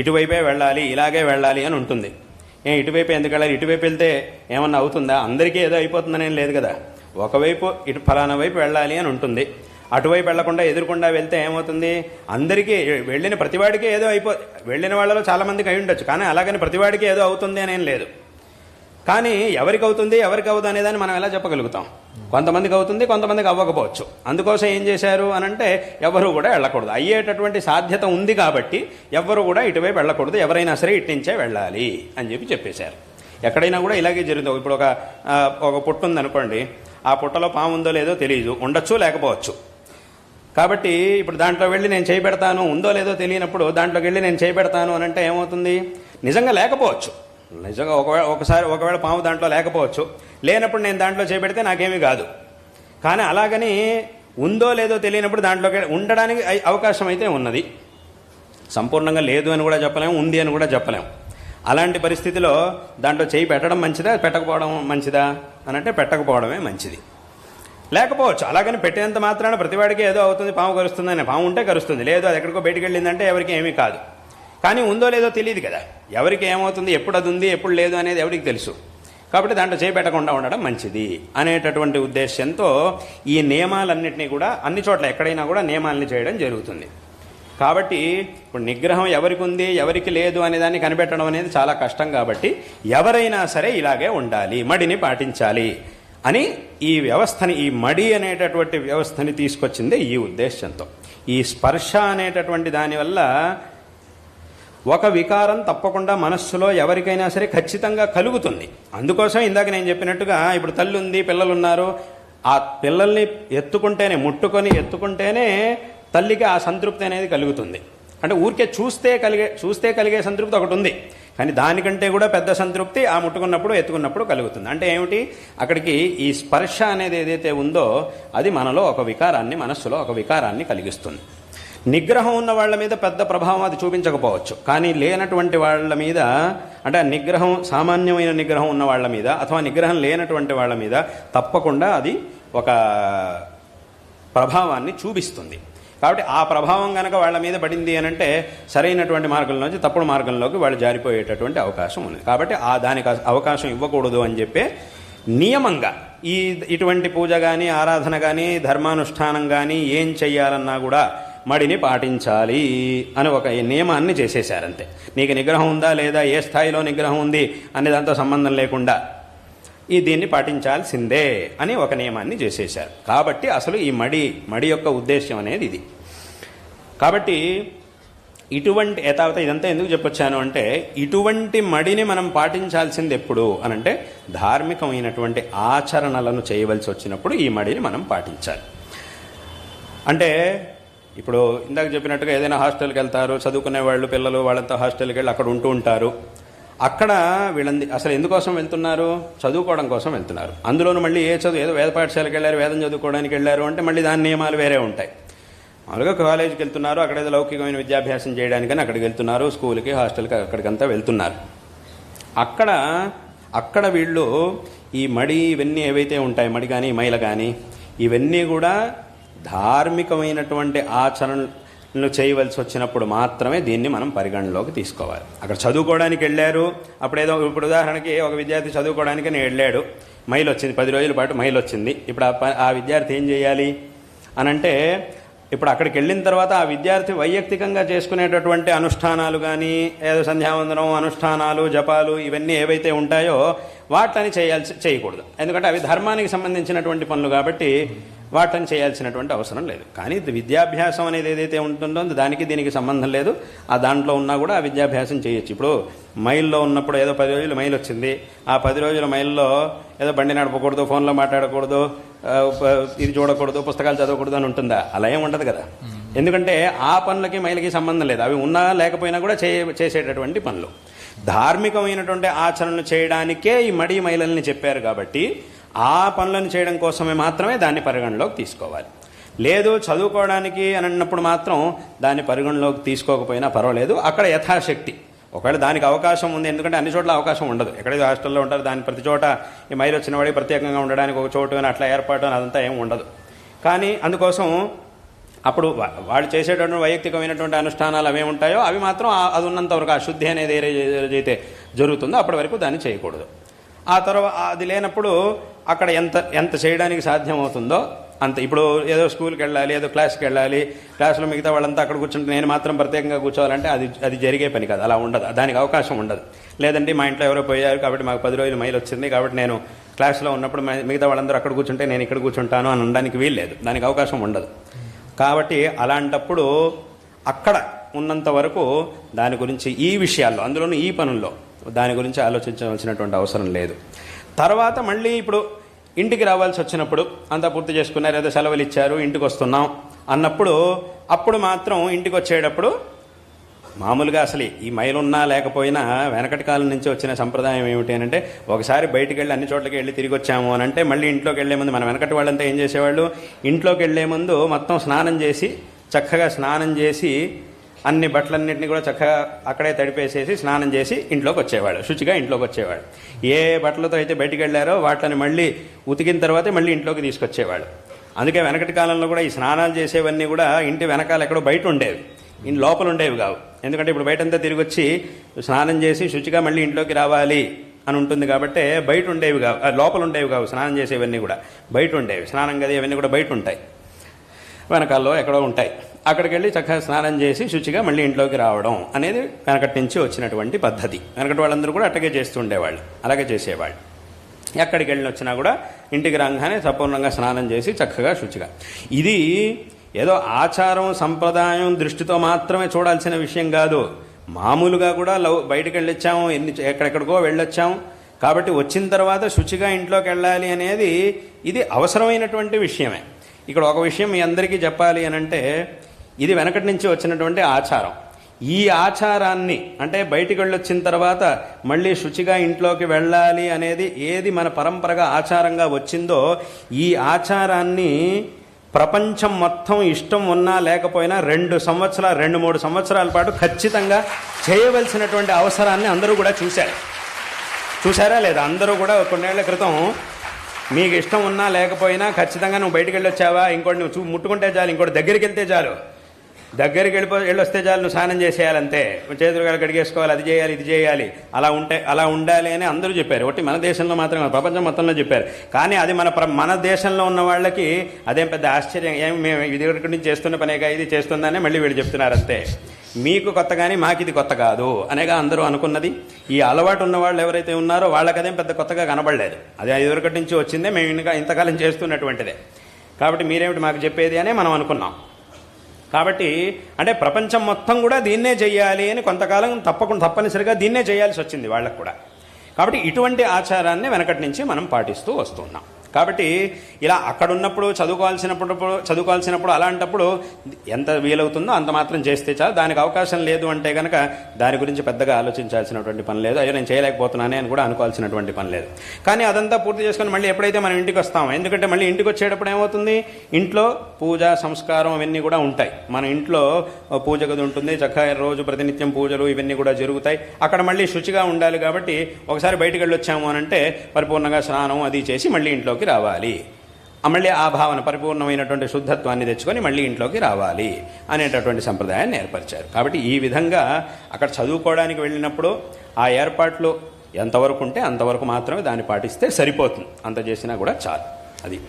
ఇటువైపే వెళ్ళాలి ఇలాగే వెళ్ళాలి అని ఉంటుంది. ఏ ఇటువైపు ఎందుకు వెళ్ళాలి? ఇటువైపు వెళ్తే ఏమన్నా అవుతుందా? అందరికీ ఏదో అయిపోతుందని ఏం లేదు కదా. ఒకవైపు ఇటు ఫలానా వైపు వెళ్ళాలి అని ఉంటుంది. అటువైపు వెళ్ళకుండా ఎదురుకుండా వెళ్తే ఏమవుతుంది? అందరికీ వెళ్ళిన ప్రతివాడికి ఏదో అయిపో వెళ్ళిన వాళ్ళలో చాలామందికి అయి ఉండొచ్చు. కానీ అలాగని ప్రతివాడికి ఏదో అవుతుంది అని ఏం లేదు. కానీ ఎవరికి అవుతుంది ఎవరికి అవుతుంది అనేదాన్ని మనం ఎలా చెప్పగలుగుతాం? కొంతమందికి అవుతుంది కొంతమందికి అవ్వకపోవచ్చు. అందుకోసం ఏం చేశారు అని అంటే ఎవరు కూడా వెళ్ళకూడదు. అయ్యేటటువంటి సాధ్యత ఉంది కాబట్టి ఎవరు కూడా ఇటువైపు వెళ్ళకూడదు. ఎవరైనా సరే ఇట్టించే వెళ్ళాలి అని చెప్పి చెప్పేశారు. ఎక్కడైనా కూడా ఇలాగే జరుగుతుంది ఇప్పుడు ఒక ఒక పుట్ట ఉందనుకోండి. ఆ పుట్టలో పాము ఉందో లేదో తెలియదు ఉండొచ్చు లేకపోవచ్చు. కాబట్టి ఇప్పుడు దాంట్లో వెళ్ళి నేను చేయబెడతాను ఉందో లేదో తెలియనప్పుడు దాంట్లోకి వెళ్ళి నేను చేయబెడతాను అని అంటే ఏమవుతుంది? నిజంగా లేకపోవచ్చు. నిజంగా ఒకవేళ ఒకసారి ఒకవేళ పాము దాంట్లో లేకపోవచ్చు. లేనప్పుడు నేను దాంట్లో చేపెడితే నాకేమీ కాదు. కానీ అలాగని ఉందో లేదో తెలియనప్పుడు దాంట్లోకి ఉండడానికి అవకాశం అయితే ఉన్నది. సంపూర్ణంగా లేదు అని కూడా చెప్పలేము ఉంది అని కూడా చెప్పలేము అలాంటి పరిస్థితిలో దాంట్లో చేయి పెట్టడం మంచిదా పెట్టకపోవడం మంచిదా అని అంటే పెట్టకపోవడమే మంచిది. లేకపోవచ్చు అలాగని పెట్టినంత మాత్రాన ప్రతివాడికి ఏదో అవుతుంది పాము కరుస్తుందని. పాము ఉంటే కరుస్తుంది లేదు అది ఎక్కడికో బయటికి వెళ్ళిందంటే ఎవరికి ఏమీ కాదు. కానీ ఉందో లేదో తెలియదు కదా. ఎవరికి ఏమవుతుంది ఎప్పుడు అది ఉంది ఎప్పుడు లేదు అనేది ఎవరికి తెలుసు. కాబట్టి దాంట్లో చేపెట్టకుండా ఉండడం మంచిది అనేటటువంటి ఉద్దేశంతో ఈ నియమాలన్నింటినీ కూడా అన్ని చోట్ల ఎక్కడైనా కూడా నియమాలని చేయడం జరుగుతుంది. కాబట్టి ఇప్పుడు నిగ్రహం ఎవరికి ఉంది ఎవరికి లేదు అనే దాన్ని కనిపెట్టడం అనేది చాలా కష్టం కాబట్టి ఎవరైనా సరే ఇలాగే ఉండాలి మడిని పాటించాలి అని ఈ వ్యవస్థని ఈ మడి అనేటటువంటి వ్యవస్థని తీసుకొచ్చింది ఈ ఉద్దేశంతో ఈ స్పర్శ అనేటటువంటి దానివల్ల ఒక వికారం తప్పకుండా మనస్సులో ఎవరికైనా సరే ఖచ్చితంగా కలుగుతుంది. అందుకోసం ఇందాక నేను చెప్పినట్టుగా ఇప్పుడు తల్లి ఉంది పిల్లలు ఉన్నారు ఆ పిల్లల్ని ఎత్తుకుంటేనే ముట్టుకొని ఎత్తుకుంటేనే తల్లికి ఆ సంతృప్తి అనేది కలుగుతుంది. అంటే ఊరికే చూస్తే కలిగే చూస్తే కలిగే సంతృప్తి ఒకటి ఉంది. కానీ దానికంటే కూడా పెద్ద సంతృప్తి ఆ ముట్టుకున్నప్పుడు ఎత్తుకున్నప్పుడు కలుగుతుంది. అంటే ఏమిటి? అక్కడికి ఈ స్పర్శ అనేది ఏదైతే ఉందో అది మనలో ఒక వికారాన్ని మనస్సులో ఒక వికారాన్ని కలిగిస్తుంది. నిగ్రహం ఉన్న వాళ్ళ మీద పెద్ద ప్రభావం అది చూపించకపోవచ్చు. కానీ లేనటువంటి వాళ్ళ మీద అంటే ఆ నిగ్రహం సామాన్యమైన నిగ్రహం ఉన్న వాళ్ళ మీద అథవా నిగ్రహం లేనటువంటి వాళ్ళ మీద తప్పకుండా అది ఒక ప్రభావాన్ని చూపిస్తుంది. కాబట్టి ఆ ప్రభావం కనుక వాళ్ళ మీద పడింది అని అంటే సరైనటువంటి మార్గంలోంచి తప్పుడు మార్గంలోకి వాళ్ళు జారిపోయేటటువంటి అవకాశం ఉంది కాబట్టి ఆ దానికి అవకాశం ఇవ్వకూడదు అని చెప్పే నియమంగా ఈ ఇటువంటి పూజ కానీ ఆరాధన కానీ ధర్మానుష్ఠానం కానీ ఏం చెయ్యాలన్నా కూడా మడిని పాటించాలి అని ఒక నియమాన్ని చేసేశారంతే. నీకు నిగ్రహం ఉందా లేదా? ఏ స్థాయిలో నిగ్రహం ఉంది? అనే దాంతో సంబంధం లేకుండా ఈ దీన్ని పాటించాల్సిందే అని ఒక నియమాన్ని చేసేశారు. కాబట్టి అసలు ఈ మడి మడి యొక్క ఉద్దేశం అనేది ఇది. కాబట్టి ఇటువంటి యథావత ఇదంతా ఎందుకు చెప్పొచ్చాను అంటే ఇటువంటి మడిని మనం పాటించాల్సింది ఎప్పుడు అనంటే ధార్మికమైనటువంటి ఆచరణలను చేయవలసి వచ్చినప్పుడు ఈ మడిని మనం పాటించాలి. అంటే ఇప్పుడు ఇందాక చెప్పినట్టుగా ఏదైనా హాస్టల్కి వెళ్తారు చదువుకునే వాళ్ళు పిల్లలు వాళ్ళంతా హాస్టల్కి వెళ్ళి అక్కడ ఉంటూ ఉంటారు. అక్కడ వీళ్ళంది అసలు ఎందుకోసం వెళ్తున్నారు? చదువుకోవడం కోసం వెళ్తున్నారు. అందులోనూ మళ్ళీ ఏ చదువు ఏదో వేద పాఠశాలకు వెళ్ళారు వేదం చదువుకోవడానికి వెళ్ళారు అంటే మళ్ళీ దాని నియమాలు వేరే ఉంటాయి. మామూలుగా కాలేజీకి వెళ్తున్నారు అక్కడ ఏదో లౌకికమైన విద్యాభ్యాసం చేయడానికని అక్కడికి వెళ్తున్నారు స్కూల్కి హాస్టల్కి అక్కడికంతా వెళ్తున్నారు. అక్కడ అక్కడ వీళ్ళు ఈ మడి ఇవన్నీ ఏవైతే ఉంటాయి మడి కానీ మైల కానీ ఇవన్నీ కూడా ధార్మికమైనటువంటి ఆచరణలు చేయవలసి వచ్చినప్పుడు మాత్రమే దీన్ని మనం పరిగణలోకి తీసుకోవాలి. అక్కడ చదువుకోవడానికి వెళ్ళారు. అప్పుడేదో ఇప్పుడు ఉదాహరణకి ఒక విద్యార్థి చదువుకోవడానికి నేను వెళ్ళాడు. మైల్ వచ్చింది. పది రోజుల పాటు మైల్ వచ్చింది. ఇప్పుడు ఆ ఆ విద్యార్థి ఏం చేయాలి? అనంటే ఇప్పుడు అక్కడికి వెళ్ళిన తర్వాత ఆ విద్యార్థి వైయక్తికంగా చేసుకునేటటువంటి అనుష్ఠానాలు కానీ ఏదో సంధ్యావందనం అనుష్ఠానాలు జపాలు ఇవన్నీ ఏవైతే ఉంటాయో వాటిని చేయాల్సి చేయకూడదు. ఎందుకంటే అవి ధర్మానికి సంబంధించినటువంటి పనులు కాబట్టి వాటిని చేయాల్సినటువంటి అవసరం లేదు. కానీ విద్యాభ్యాసం అనేది ఏదైతే ఉంటుందో దానికి దీనికి సంబంధం లేదు. ఆ దాంట్లో ఉన్నా కూడా ఆ విద్యాభ్యాసం చేయొచ్చు. ఇప్పుడు మైల్లో ఉన్నప్పుడు ఏదో పది రోజులు మైల్ వచ్చింది. ఆ పది రోజుల మైల్లో ఏదో బండి నడపకూడదు ఫోన్లో మాట్లాడకూడదు ఇది చూడకూడదు పుస్తకాలు చదవకూడదు అని ఉంటుందా? అలా ఏం ఉండదు కదా. ఎందుకంటే ఆ పనులకి మైలకి సంబంధం లేదు. అవి ఉన్నా లేకపోయినా కూడా చే చేసేటటువంటి పనులు. ధార్మికమైనటువంటి ఆచరణలు చేయడానికే ఈ మడి మైలల్ని చెప్పారు కాబట్టి ఆ పనులను చేయడం కోసమే మాత్రమే దాన్ని పరిగణలోకి తీసుకోవాలి. లేదు చదువుకోవడానికి అని అన్నప్పుడు మాత్రం దాన్ని పరిగణలోకి తీసుకోకపోయినా పర్వాలేదు. అక్కడ యథాశక్తి. ఒకవేళ దానికి అవకాశం ఉంది ఎందుకంటే అన్ని చోట్ల అవకాశం ఉండదు. ఎక్కడైతే హాస్టల్లో ఉంటారు దాని ప్రతి చోట ఈ మైలు వచ్చిన వాడి ప్రత్యేకంగా ఉండడానికి ఒక చోటు అని అట్లా ఏర్పాటు అని అదంతా ఏం ఉండదు. కానీ అందుకోసం అప్పుడు వాళ్ళు చేసేటటువంటి వైయక్తికమైనటువంటి అనుష్ఠానాలు అవి ఉంటాయో అవి మాత్రం అది ఉన్నంత వరకు ఆ శుద్ధి అనేది ఏదైతే జరుగుతుందో అప్పటి వరకు దాన్ని చేయకూడదు. ఆ తర్వాత అది లేనప్పుడు అక్కడ ఎంత ఎంత చేయడానికి సాధ్యమవుతుందో అంత. ఇప్పుడు ఏదో స్కూల్కి వెళ్ళాలి ఏదో క్లాస్కి వెళ్ళాలి క్లాస్లో మిగతా వాళ్ళంతా అక్కడ కూర్చుంటే నేను మాత్రం ప్రత్యేకంగా కూర్చోవాలంటే అది అది జరిగే పని కాదు. అలా ఉండదు. దానికి అవకాశం ఉండదు. లేదంటే మా ఇంట్లో ఎవరో పోయారు కాబట్టి మాకు పది రోజులు మైలు వచ్చింది కాబట్టి నేను క్లాస్లో ఉన్నప్పుడు మిగతా వాళ్ళందరూ అక్కడ కూర్చుంటే నేను ఇక్కడ కూర్చుంటాను అని అనడానికి వీల్లేదు దానికి అవకాశం ఉండదు. కాబట్టి అలాంటప్పుడు అక్కడ ఉన్నంత వరకు దాని గురించి ఈ విషయాల్లో అందులోనూ ఈ పనుల్లో దాని గురించి ఆలోచించవలసినటువంటి అవసరం లేదు. తర్వాత మళ్ళీ ఇప్పుడు ఇంటికి రావాల్సి వచ్చినప్పుడు అంతా పూర్తి చేసుకున్నారు ఏదో సెలవులు ఇచ్చారు ఇంటికి వస్తున్నాం అన్నప్పుడు అప్పుడు మాత్రం ఇంటికి వచ్చేటప్పుడు మామూలుగా అసలు ఈ మైలున్నా లేకపోయినా వెనకటి కాలం నుంచి వచ్చిన సంప్రదాయం ఏమిటి అంటే ఒకసారి బయటికి వెళ్ళి అన్ని చోట్లకి వెళ్ళి తిరిగి వచ్చాము అని అంటే మళ్ళీ ఇంట్లోకి వెళ్ళే ముందు మన వెనకటి వాళ్ళంతా ఏం చేసేవాళ్ళు? ఇంట్లోకి వెళ్ళే ముందు మొత్తం స్నానం చేసి చక్కగా స్నానం చేసి అన్ని బట్టలన్నింటినీ కూడా చక్కగా అక్కడే తడిపేసేసి స్నానం చేసి ఇంట్లోకి వచ్చేవాడు శుచిగా ఇంట్లోకి వచ్చేవాడు ఏ బట్టలతో అయితే బయటికి వెళ్ళారో వాటిని మళ్ళీ ఉతికిన తర్వాతే మళ్ళీ ఇంట్లోకి తీసుకొచ్చేవాడు అందుకే వెనకటి కాలంలో కూడా ఈ స్నానాలు చేసేవన్నీ కూడా ఇంటి వెనకాల ఎక్కడో బయట ఉండేవి. ఇంటి లోపల ఉండేవి కావు. ఎందుకంటే ఇప్పుడు బయటంతా తిరిగి వచ్చి స్నానం చేసి శుచిగా మళ్ళీ ఇంట్లోకి రావాలి అని ఉంటుంది కాబట్టి బయట ఉండేవి కావు. లోపల ఉండేవి కావు స్నానం చేసేవన్నీ కూడా. బయట ఉండేవి. స్నానం గది అవన్నీ కూడా బయట ఉంటాయి. వెనకాల్లో ఎక్కడో ఉంటాయి. అక్కడికి వెళ్ళి చక్కగా స్నానం చేసి శుచిగా మళ్ళీ ఇంట్లోకి రావడం అనేది వెనకటి నుంచి వచ్చినటువంటి పద్ధతి. వెనకటి వాళ్ళందరూ కూడా అట్టగే చేస్తూ ఉండేవాళ్ళు అలాగే చేసేవాళ్ళు. ఎక్కడికి వెళ్ళి వచ్చినా కూడా ఇంటికి రాగానే సంపూర్ణంగా స్నానం చేసి చక్కగా శుచిగా. ఇది ఏదో ఆచారం సంప్రదాయం దృష్టితో మాత్రమే చూడాల్సిన విషయం కాదు. మామూలుగా కూడా లవ్ బయటకు వెళ్ళొచ్చాము ఎన్ని ఎక్కడెక్కడికో వెళ్ళొచ్చాము. కాబట్టి వచ్చిన తర్వాత శుచిగా ఇంట్లోకి వెళ్ళాలి అనేది ఇది అవసరమైనటువంటి విషయమే. ఇక్కడ ఒక విషయం మీ అందరికీ చెప్పాలి అని అంటే ఇది వెనకటి నుంచి వచ్చినటువంటి ఆచారం. ఈ ఆచారాన్ని అంటే బయటికి వెళ్ళొచ్చిన తర్వాత మళ్ళీ శుచిగా ఇంట్లోకి వెళ్ళాలి అనేది ఏది మన పరంపరగా ఆచారంగా వచ్చిందో ఈ ఆచారాన్ని ప్రపంచం మొత్తం ఇష్టం ఉన్నా లేకపోయినా రెండు సంవత్సరాలు రెండు మూడు సంవత్సరాల పాటు ఖచ్చితంగా చేయవలసినటువంటి అవసరాన్ని అందరూ కూడా చూశారు. చూసారా లేదా? అందరూ కూడా కొన్నేళ్ళ క్రితం మీకు ఇష్టం ఉన్నా లేకపోయినా ఖచ్చితంగా నువ్వు బయటికి వెళ్ళొచ్చావా ఇంకోటి నువ్వు చూ ముట్టుకుంటే చాలు ఇంకోటి దగ్గరికి వెళ్తే చాలు. దగ్గరికి వెళ్ళిపో వెళ్ళొస్తే చాలు నువ్వు స్నానం చేసేయాలంతే. చేతులు కాళ్ళు కడిగేసుకోవాలి అది చేయాలి ఇది చేయాలి. అలా ఉంటే అలా ఉండాలి అని అందరూ చెప్పారు. ఒకటి మన దేశంలో మాత్రమే ప్రపంచం మొత్తంలో చెప్పారు. కానీ అది మన ప్ర- మన దేశంలో ఉన్న వాళ్ళకి అదేం పెద్ద ఆశ్చర్యం. ఏం మేము ఇది నుంచి చేస్తున్న పనేగా ఇది చేస్తుందనే మళ్ళీ వీళ్ళు చెప్తున్నారు అంతే. మీకు కొత్త కానీ మాకు ఇది కొత్త కాదు అనేగా అందరూ అనుకున్నది. ఈ అలవాటు ఉన్న వాళ్ళు ఎవరైతే ఉన్నారో వాళ్ళకదేం పెద్ద కొత్తగా కనబడలేదు. అది ఇదివరకటి నుంచి వచ్చిందే మేము ఇంకా ఇంతకాలం చేస్తున్నటువంటిదే. కాబట్టి మీరేమిటి మాకు చెప్పేది అనే మనం అనుకున్నాం. కాబట్టి అంటే ప్రపంచం మొత్తం కూడా దీన్నే చేయాలి అని కొంతకాలం తప్పకుండా తప్పనిసరిగా దీన్నే చేయాల్సి వచ్చింది వాళ్ళకు కూడా. కాబట్టి ఇటువంటి ఆచారాన్ని వెనకటి నుంచి మనం పాటిస్తూ వస్తున్నాం కాబట్టి ఇలా అక్కడ ఉన్నప్పుడు చదువుకోవాల్సినప్పుడు చదువుకోవాల్సినప్పుడు అలాంటప్పుడు ఎంత వీలవుతుందో అంత మాత్రం చేస్తే చాలు. దానికి అవకాశం లేదు అంటే కనుక దాని గురించి పెద్దగా ఆలోచించాల్సినటువంటి పని లేదు. అయ్యో నేను చేయలేకపోతున్నానే అని కూడా అనుకోవాల్సినటువంటి పని లేదు. కానీ అదంతా పూర్తి చేసుకొని మళ్ళీ ఎప్పుడైతే మనం ఇంటికి వస్తామో ఎందుకంటే మళ్ళీ ఇంటికి వచ్చేటప్పుడు ఏమవుతుంది? ఇంట్లో పూజ సంస్కారం అవన్నీ కూడా ఉంటాయి. మన ఇంట్లో పూజ గది ఉంటుంది చక్కగా రోజు ప్రతినిత్యం పూజలు ఇవన్నీ కూడా జరుగుతాయి. అక్కడ మళ్ళీ శుచిగా ఉండాలి కాబట్టి ఒకసారి బయటికి వెళ్ళొచ్చాము అని అంటే పరిపూర్ణంగా స్నానం అది చేసి మళ్ళీ ఇంట్లోకి రావాలి. మళ్ళీ ఆ భావన పరిపూర్ణమైనటువంటి శుద్ధత్వాన్ని తెచ్చుకొని మళ్ళీ ఇంట్లోకి రావాలి అనేటటువంటి సంప్రదాయాన్ని ఏర్పరిచారు. కాబట్టి ఈ విధంగా అక్కడ చదువుకోవడానికి వెళ్ళినప్పుడు ఆ ఏర్పాట్లు ఎంతవరకు ఉంటే అంతవరకు మాత్రమే దాన్ని పాటిస్తే సరిపోతుంది. అంత చేసినా కూడా చాలు. అది.